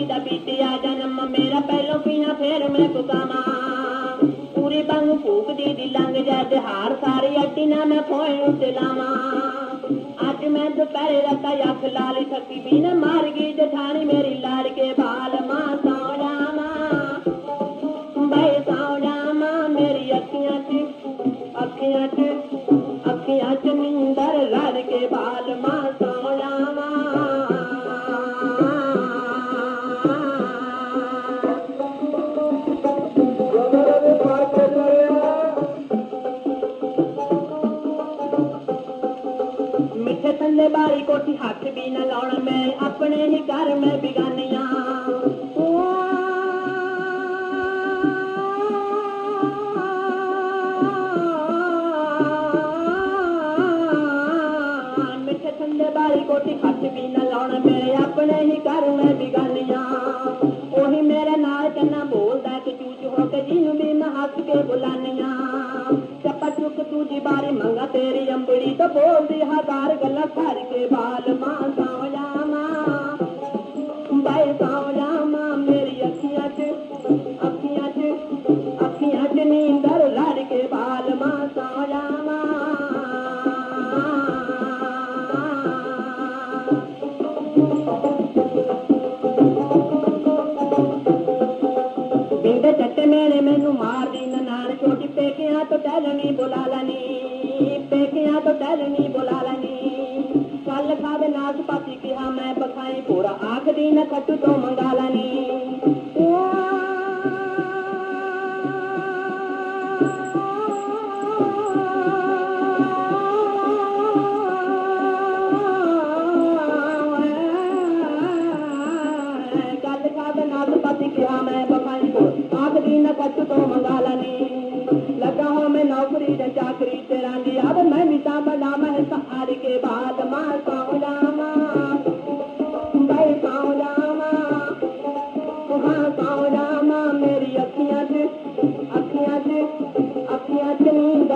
ਹੁਣ ਦਾ ਬੀਤਿਆ ਜਨਮ, ਮੇਰਾ ਪਹਿਲੋਂ ਪੀਣਾ ਫੇਰ ਮੈਂ ਪੁਕਾਵਾਂ ਪੂਰੀ ਬੰਗ ਫੂਕਦੀ ਦੀ ਲੰਘ ਜਾ ਹਾਰ ਸਾਰੀ ਅੱਟੀ ਨਾ ਮੈਂ ਫੋਏ ਉੱਤੇ ਲਾਵਾਂ। ਅੱਜ ਮੈਂ ਦੁਪਹਿਰੇ ਰੱਤਾ ਅੱਖ ਲਾਲੀ ਥੱਕੀ ਵੀ ਨਾ ਮਾਰ ਗਈ, ਜਠਾਣੀ ਮੇਰੀ ਲਾੜ ਕੇ ਬਾਲ। ਮਿੱਠੇ ਥੱਲੇ ਬਾਰੀ ਕੋਠੀ ਹੱਥ ਵੀ ਨਾ ਲਾਉਣਾ, ਮੈਂ ਆਪਣੇ ਹੀ ਘਰ ਮੈਂ ਬਿਗਾਨੀਆਂ। ਮਿੱਠੇ ਠੰਡੇ ਬਾਰੀ ਕੋਠੀ ਹੱਥ ਵੀ ਨਾ ਲਾਉਣਾ, ਮੈਂ ਆਪਣੇ ਹੀ ਘਰ ਮੈਂ ਬਿਗਾਨੀਆਂ। ਤੂੰ ਜੀ ਬਾਰੇ ਮੰਗਾ ਤੇਰੀ ਅੰਬੜੀ ਤਾਂ ਬੋਲਦੀ ਹਜ਼ਾਰ ਗੱਲਾਂ ਕਰ ਕੇ ਬਾਲ ਮਾਂ ਸੌ ਜਾਵਾਂ। ਬਾਈ ਸੌ ਜਾਵਾਂ ਮੇਰੀ ਅੱਖੀਆਂ 'ਚ ਅੱਖੀਆਂ 'ਚ ਅੱਖੀਆਂ 'ਚ ਨੀਂਦਰ ਲੜ ਕੇ ਬਾਲ ਮਾਂ ਸੌ ਜਾਵਾਂ। ਬਿੰਦੇ ਚੱਟੇ ਮੇਲੇ ਮੈਨੂੰ ਮਾਰਦੀ ਪੇਕਿਆਂ ਤੋਂ ਟਹਿਲਣੀ ਬੁਲਾ ਲੈਣੀ, ਪੇਕਿਆਂ ਤੋਂ ਟਹਿਲਣੀ ਬੁਲਾ ਲੈਣੀ। ਕੱਲ ਖਾਵੇ ਨਾਸ ਪਾਤੀ ਕਿਹਾ ਮੈਂ ਬਖਾਈ ਪੂਰਾ, ਆਖਦੀ ਨਾ ਖੱਟੂ ਤੋਂ ਮੰਗਾ ਲੈਣੀ। ਗੱਲ ਖਾਵੇ ਨਾਸ ਪਾਤੀ ਕਿਹਾ ਮੈਂ ਬਖਾਈ ਪੂਰਾ, ਆਖਦੀ ਨਾ ਖੱਟੂ ਤੋਂ ਮੰਗਾ ਲੈਣੀ। तुझे चाकरी तेरा दी अब मैं मिटा बना मैं सहार के बाद मार पाऊ रामा भाई पाऊ रामा हाँ पाऊ रामा मेरी अखियां से अखियां से अखियां से नींद